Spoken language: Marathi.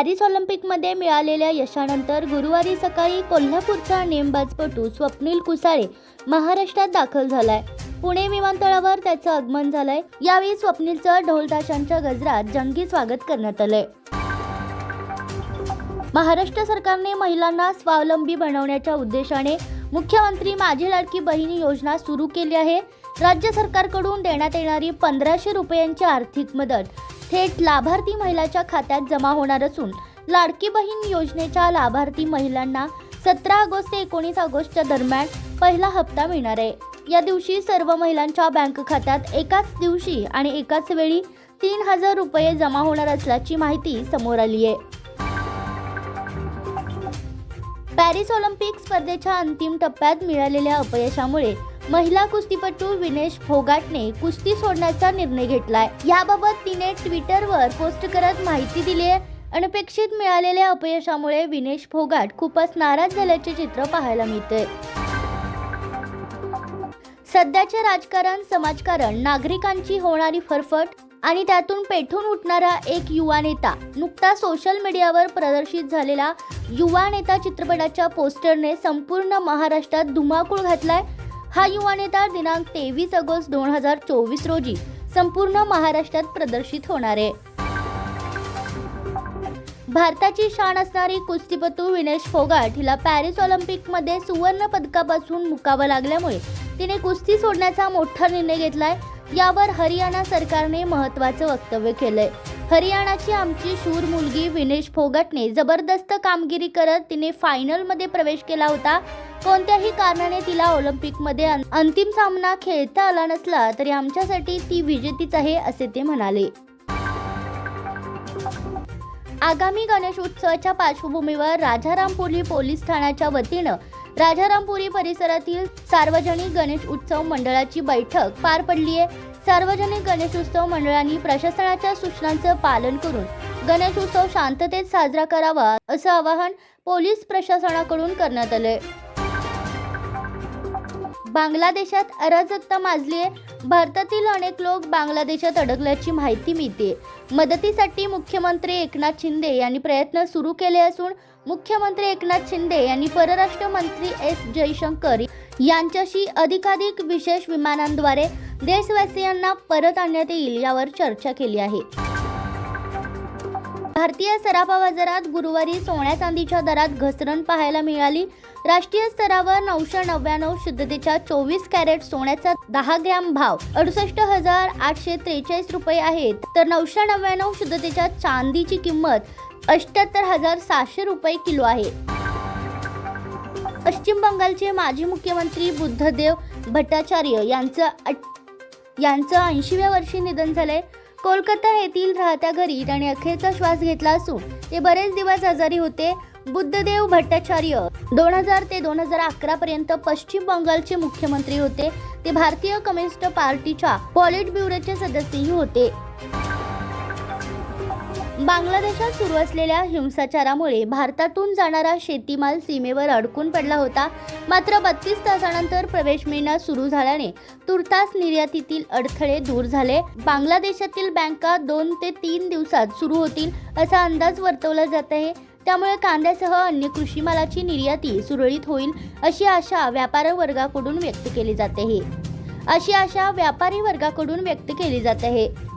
पॅरिस ऑलिम्पिकमध्ये मिळालेल्या यशानंतर गुरुवारी सकाळी कोल्हापूरचा नेमबाजपटू स्वप्नील कुसाळे महाराष्ट्रात दाखल झालाय. पुणे विमानतळावर त्याचं आगमन झालंय. यावेळी स्वप्नीलचं ढोलताशांच्या गजरात जंगी स्वागत करण्यात आलंय. महाराष्ट्र सरकारने महिलांना स्वावलंबी बनवण्याच्या उद्देशाने मुख्यमंत्री माझी लाडकी बहिणी योजना सुरू केली आहे. राज्य सरकारकडून देण्यात येणारी पंधराशे रुपयांची आर्थिक मदत थेट लाभार्थी महिलाच्या खात्यात जमा होणार असून लाडकी बहीण योजनेच्या लाभार्थी महिलांना सतरा ऑगस्ट ते एकोणीस ऑगस्टच्या दरम्यान पहिला हप्ता मिळणार आहे. या दिवशी सर्व महिलांच्या बँक खात्यात एकाच दिवशी आणि एकाच वेळी तीन हजार रुपये जमा होणार असल्याची माहिती समोर आली आहे. पॅरिस ऑलिम्पिक स्पर्धेच्या अंतिम टप्प्यात मिळालेल्या अपयशामुळे महिला कुस्तीपटू विनेश फोगाटने कुस्ती सोडण्याचा निर्णय घेतलाय. याबाबत तिने ट्विटरवर पोस्ट करत माहिती दिली आहे. अनपेक्षित मिळालेल्या अपयशामुळे विनेश फोगाट खूपच नाराज झाल्याचे चित्र पाहायला मिळते सध्याचे राजकारण समाजकारण नागरिकांची होणारी फरफट आणि त्यातून पेठून उठणारा एक युवा नेता नुकता सोशल मीडियावर प्रदर्शित झालेला युवा नेता चित्रपटाच्या पोस्टरने संपूर्ण महाराष्ट्रात धुमाकूळ घातलाय. हा युवा नेता दिनांक तेवीस ऑगस्ट दोन हजार चोवीस रोजी संपूर्ण महाराष्ट्रात प्रदर्शित होणार आहे. भारताची शान असणारी कुस्तीपटू विनेश फोगाट हिला पॅरिस ऑलिम्पिकमध्ये सुवर्ण पदकापासून मुकावं लागल्यामुळे तिने कुस्ती सोडण्याचा मोठा निर्णय घेतलाय यावर हरियाणा सरकारने महत्त्वाचं वक्तव्य केलंय. हरियाणाची आमची शूर मुलगी विनेश फोगटने जबरदस्त कामगिरी करत तिने फायनलमध्ये प्रवेश केला होता. कोणत्याही कारणाने तिला ऑलिम्पिकमध्ये अं- अंतिम सामना खेळता आला नसला तरी आमच्यासाठी ती विजेतीच आहे असे ते म्हणाले. आगामी गणेश उत्सवाच्या पार्श्वभूमीवर राजारामपुरी पोलीस ठाण्याच्या वतीनं राजारामपुरी परिसरातील सार्वजनिक गणेश उत्सव मंडळाची बैठक पार पडली आहे सार्वजनिक गणेश उत्सव मंडळांनी प्रशासनाच्या सूचनांचं पालन करून गणेश उत्सव शांततेत साजरा करावा असं आवाहन पोलीस प्रशासनाकडून करण्यात आलंय. बांगलादेशात अराजकता माजली आहे भारतातील अनेक लोक बांगलादेशात अडकल्याची माहिती मिळते. मदतीसाठी मुख्यमंत्री एकनाथ शिंदे यांनी प्रयत्न सुरू केले असून मुख्यमंत्री एकनाथ शिंदे यांनी परराष्ट्र मंत्री एस जयशंकर यांच्याशी अधिकाधिक विशेष विमानांद्वारे देशवासियांना परत आणण्यात येईल यावर चर्चा केली आहे. भारतीय सराफा बाजारात गुरुवारी सोन्या चांदीच्या दरात घसरण पाहायला मिळाली. राष्ट्रीय स्तरावर नऊशे नव्याण्णव शुद्धतेच्या चोवीस कॅरेट सोन्याचा दहा ग्रॅम भाव अडुसष्ट हजार आठशे त्रेचाळीस रुपये आहेत. तर नऊशे नव्याण्णव शुद्धतेच्या चांदीची किंमत अष्ट्याहत्तर हजार सहाशे रुपये किलो आहे. पश्चिम बंगालचे माजी मुख्यमंत्री बुद्धदेव भट्टाचार्य यांचं अट- यांचं ऐंशीव्या वर्षी निधन झालंय. कोलकाता येथील राहत्या घरी त्याने अखेरचा श्वास घेतला असून ते बरेच दिवस आजारी होते. बुद्धदेव भट्टाचार्य दोन हजार ते दोन हजार अकरा पर्यंत पश्चिम बंगालचे मुख्यमंत्री होते. ते भारतीय कम्युनिस्ट पार्टीच्या पॉलिट ब्युरोचे सदस्यही होते. बांगलादेशात सुरू असलेल्या हिंसाचारामुळे भारतातून जाणारा शेतीमाल सीमेवर अडकून पडला होता. मात्र बत्तीस तासानंतर प्रवेश मिळण्यास सुरू झाल्याने तुर्तास निर्यातीतील अडथळे दूर झाले. बांगलादेशातील बँका दोन ते तीन दिवसात सुरू होतील असा अंदाज वर्तवला जात आहे. त्यामुळे कांद्यासह अन्य कृषी मालाची निर्याती सुरळीत होईल अशी आशा व्यापार वर्गाकडून व्यक्त केली जाते आहे. अशी आशा व्यापारी वर्गाकडून व्यक्त केली जात आहे.